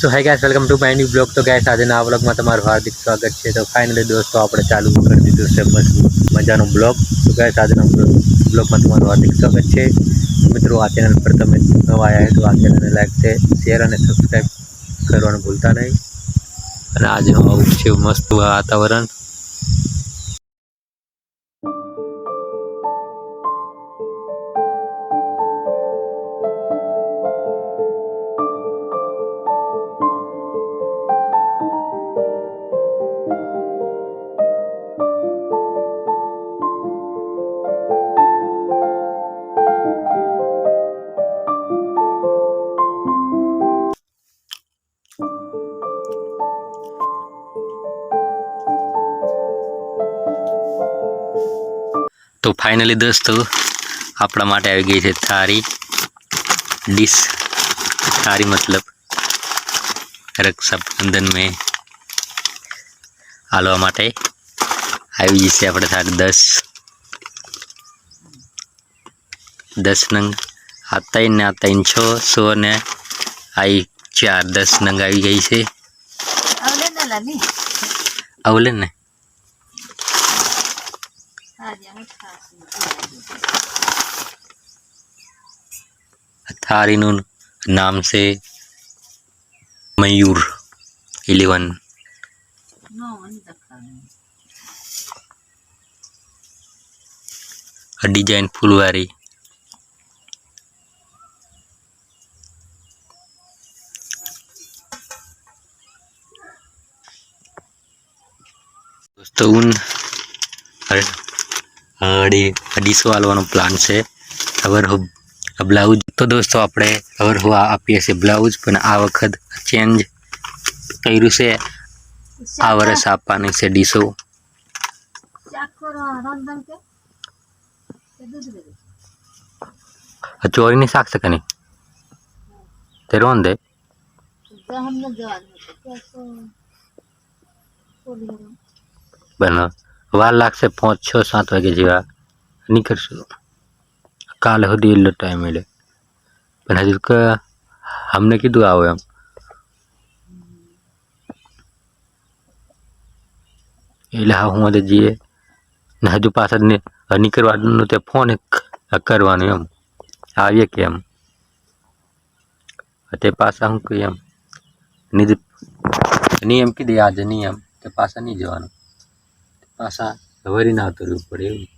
તો hi guys welcome to my new blog તો guys આજના આ બ્લોગમાં તમારું હાર્દિક સ્વાગત છે. તો ફાઇનલી દોસ્તો, આપણે ચાલુ કરી દીધું છે મસ્ત મજાનો બ્લોગ તો ગેસ આજના બ્લોગમાં તમારું હાર્દિક સ્વાગત છે. મિત્રો, આ ચેનલ પર તમે નવા આવ્યા તો આ ચેનલને લાઈક છે શેર અને સબસ્ક્રાઈબ કરવાનું ભૂલતા નહીં. અને આજનું આવું છે મસ્ત વાતાવરણ. તો ફાઇનલી દોસ્તો આપણા માટે આવી ગઈ છે થારી. ડીશ થારી મતલબ રક્ષાબંધન મેં હાલવા માટે આવી ગઈ છે આપણે થારી દસ. દસ નંગ આ ત્રણ ને આ ત્રણ છ સો ને આવી ચાર દસ નંગ આવી ગઈ છે. અવલે ના? થારીનું નામ છે મયુર ઇલેવન ડિઝાઇન ફૂલવારી. દોસ્તો ઊન અડી અઢીસો હાલવાનો પ્લાન છે. કવર હો બ્લાઉઝ તો દોસ્તો આપણે કવર હો આપીએ છીએ બ્લાઉઝ પણ આ વખત ચેન્જ કર્યું છે. આ વર્ષ આપવાની છે ડીસો ચોરીની શાક છે તે રોન દે. બને વાર લાગશે પાંચ, છ, સાત વાગે જેવા. નીકળશું કાલે સુધી એટલો ટાઈમ એટલે પણ હજુ કે અમને કીધું આવો એમ એટલે હા હું આજે જઈએ ને હજુ પાછળ ને નીકળવાનું તે ફોન કરવાનું એમ આવીએ કે એમ તે પાછા હું કહી એમ નિધિ નહીં એમ કીધી આજે નિયમ તે પાછા નહીં જવાનું પાછા વરી ના ઉતરવું પડે એવું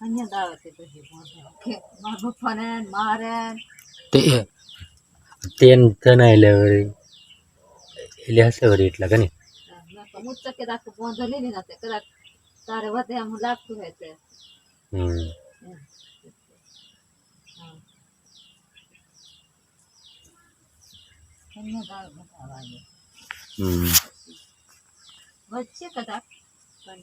અહીંયા દાવે તે પછી બંધ કે મારા પપ્પાને ને મારે ને તે તેન તને એટલે વળી એટલે હશે વળી એટલા કે નહીં મેં તો મુચ્ચ કે આખું બંધ લઈ લીધા તે કદાચ તારે વધે એમ લાગતું હોય તે હમ એમ. હા. અહીંયા દાવે બધા વાગે હમ વચ્ચે કદાચ પણ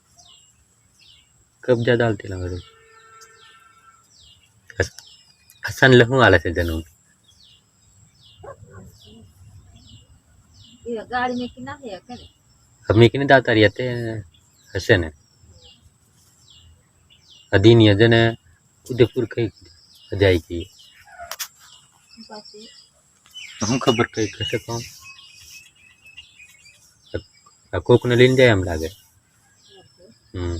कब्जा डालते ना मेरे हसन लहू आला से जनून। गाड़ी में किना है करे? अब में किने दाता रहते हसन? अदीन यजन उदयपुर के जाई की हम खबर कई कैसे कहूँ कोक ने लीन जाए हम लागे। हम्म।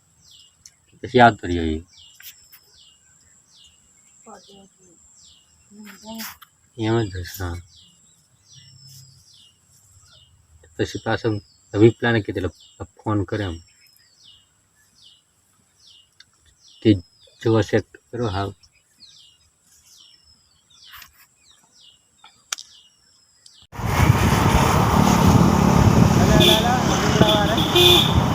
પછી આવતો રહ્યો એ એમ જ હશે હા પછી પાછો વિપલાને કીધેલો ફોન કરે એમ તે જો ચેક કરો હા ચાલો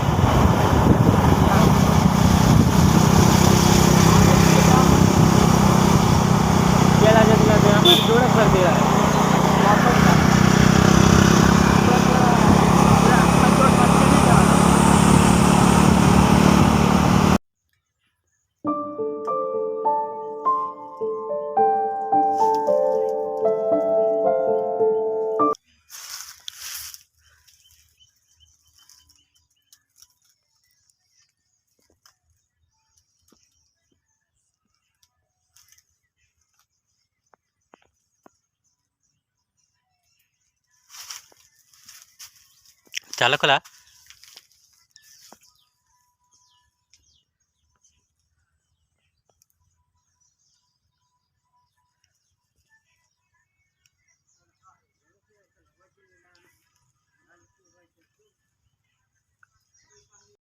ખોલા